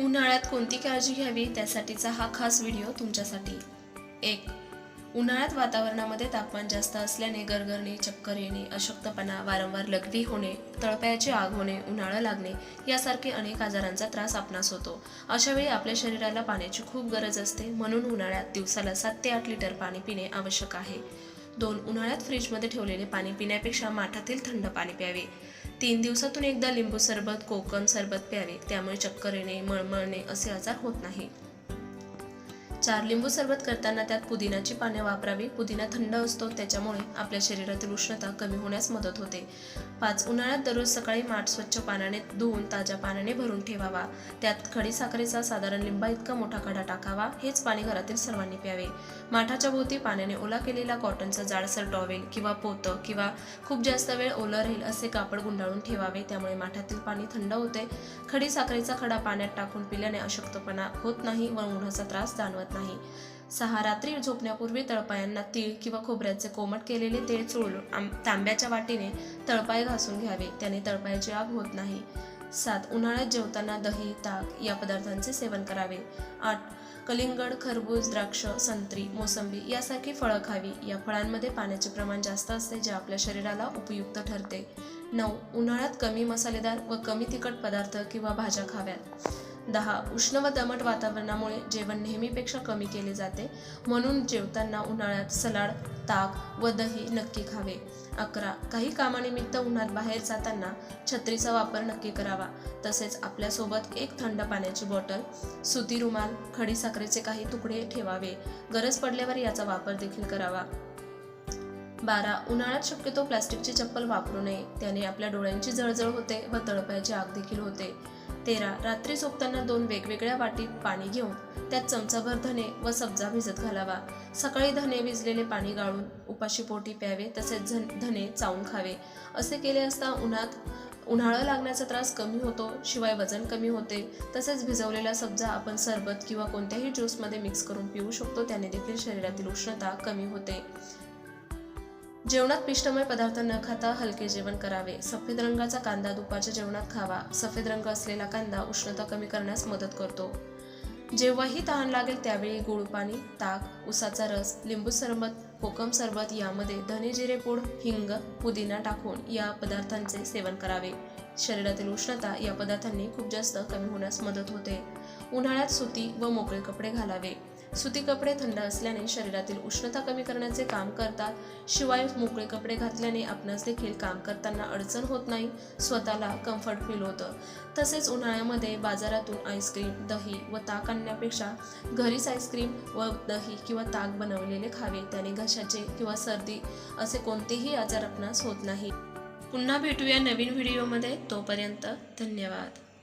उन्हाळ्यात कोणती काळजी घ्यावी त्यासाठीचा हा खास व्हिडिओ तुमच्यासाठी. एक उन्हाळ्यात वातावरणामध्ये तापमान जास्त असल्याने गरगरणे चक्कर येणे अशक्तपणा वारंवार लघवी होणे तळपायाची आग होणे उन्हाळा लागणे यासारखे अनेक आजारांचा त्रास आपणास होतो. अशावेळी आपल्या शरीराला पाण्याची खूप गरज असते म्हणून उन्हाळ्यात दिवसाला सात ते आठ लिटर पाणी पिणे आवश्यक आहे. दोन उन्हाळ्यात फ्रीजमध्ये ठेवलेले पाणी पिण्यापेक्षा माठातील थंड पाणी प्यावे. तीन दिवसातून एकदा लिंबू सरबत कोकम सरबत प्यावे. त्यामुळे चक्कर येणे मळमळणे असे आजार होत नाही. चार लिंबू सरबत करताना त्यात पुदिनाची पाने वापरावी. पुदिना थंड असतो त्याच्यामुळे आपल्या शरीरातील उष्णता कमी होण्यास मदत होते. पाच उन्हाळ्यात दररोज सकाळी माठ स्वच्छ पाण्याने धुवून ताज्या पाण्याने भरून ठेवावा. त्यात खडी साखरेचा साधारण लिंबा इतका मोठा खडा टाकावा हेच पाणी घरातील सर्वांनी प्यावे. माठाच्या भोवती पाण्याने ओला केलेला कॉटनचा जाडसर टॉवेल किंवा पोतं किंवा खूप जास्त वेळ ओलं राहील असे कापड गुंडाळून ठेवावे त्यामुळे माठातील पाणी थंड होते. खडी साखरेचा खडा पाण्यात टाकून पिल्याने अशक्तपणा होत नाही व उन्हाचा त्रास जाणवत नाही. सहा रात्री झोपण्यापूर्वी तळपायांना तीळ किंवा खोबऱ्याचे कोमट केलेले तेल चोळून तांब्याच्या वाटीने तळपाय घासून घ्यावे. त्याने तळपायाची आग होत नाही. सात उन्हाळ्यात जेवताना दही ताक या पदार्थांचे सेवन करावे. आठ कलिंगड खरबूज द्राक्ष संत्री मोसंबी यासारखी फळं खावी. या फळांमध्ये पाण्याचे प्रमाण जास्त असते जे आपल्या शरीराला उपयुक्त ठरते. नऊ उन्हाळ्यात कमी मसालेदार व कमी तिखट पदार्थ किंवा भाज्या खाव्यात. दहा उष्ण व दमट वातावरणामुळे जेवण नेहमीपेक्षा कमी केले जाते. म्हणून जेवताना उन्हाळ्यात सलाड ताक व दही नक्की खावे. अकरा काही कामानिमित्त उन्हात बाहेर जाताना छत्रीचा वापर नक्की करावा. तसेच आपल्यासोबत एक थंड पाण्याची बॉटल सुती रुमाल खडी साखरेचे काही तुकडे ठेवावे. गरज पडल्यावर याचा वापर देखील करावा. बारा उन्हाळ्यात शक्यतो प्लास्टिकची चप्पल वापरू नये. त्याने आपल्या डोळ्यांची जळजळ होते व तळपायची आग देखील होते. तेरा रात्री झोपताना दोन वेगवेगळ्या वाटीत पाणी घेऊन त्यात चमचाभर धने व सब्जा भिजत घालावा. सकाळी धने भिजलेले पाणी गाळून उपाशी पोटी प्यावे तसेच झन धने चावून खावे. असे केले असता उन्हात उन्हाळा लागण्याचा त्रास कमी होतो शिवाय वजन कमी होते. तसेच भिजवलेला सब्जा आपण सरबत किंवा कोणत्याही ज्यूसमध्ये मिक्स करून पिऊ शकतो त्याने देखील शरीरातील उष्णता कमी होते. जेवणात पिष्टमय पदार्थ न खाता हलके जेवण करावे. सफेद रंगाचा कांदा दुपारच्या जेवणात खावा. सफेद रंग असलेला कांदा उष्णता कमी करण्यास मदत करतो. जेव्हाही तहान लागेल त्यावेळी गोड पाणी ताक उसाचा रस लिंबू सरबत कोकम सरबत यामध्ये धने जिरे पूड हिंग पुदिना टाकून या पदार्थांचे सेवन करावे. शरीरातील उष्णता या पदार्थांनी खूप जास्त कमी होण्यास मदत होते. उन्हाळ्यात सुती व मोकळे कपडे घालावे. सुती कपडे थंड असल्याने शरीरातील उष्णता कमी करण्याचे काम करतात. शिवाय मोकळे कपडे घातल्याने आपणास देखील काम करताना अडचण होत नाही स्वतःला कम्फर्ट फील होतं. तसेच उन्हाळ्यामध्ये बाजारातून आईस्क्रीम दही व ताक आणण्यापेक्षा घरीच आईस्क्रीम व दही किंवा ताक बनवलेले खावे. त्याने घशाचे किंवा सर्दी असे कोणतेही आजार आपणास होत नाही पुन्हा भेटूया नवीन व्हिडिओमध्ये तोपर्यंत धन्यवाद.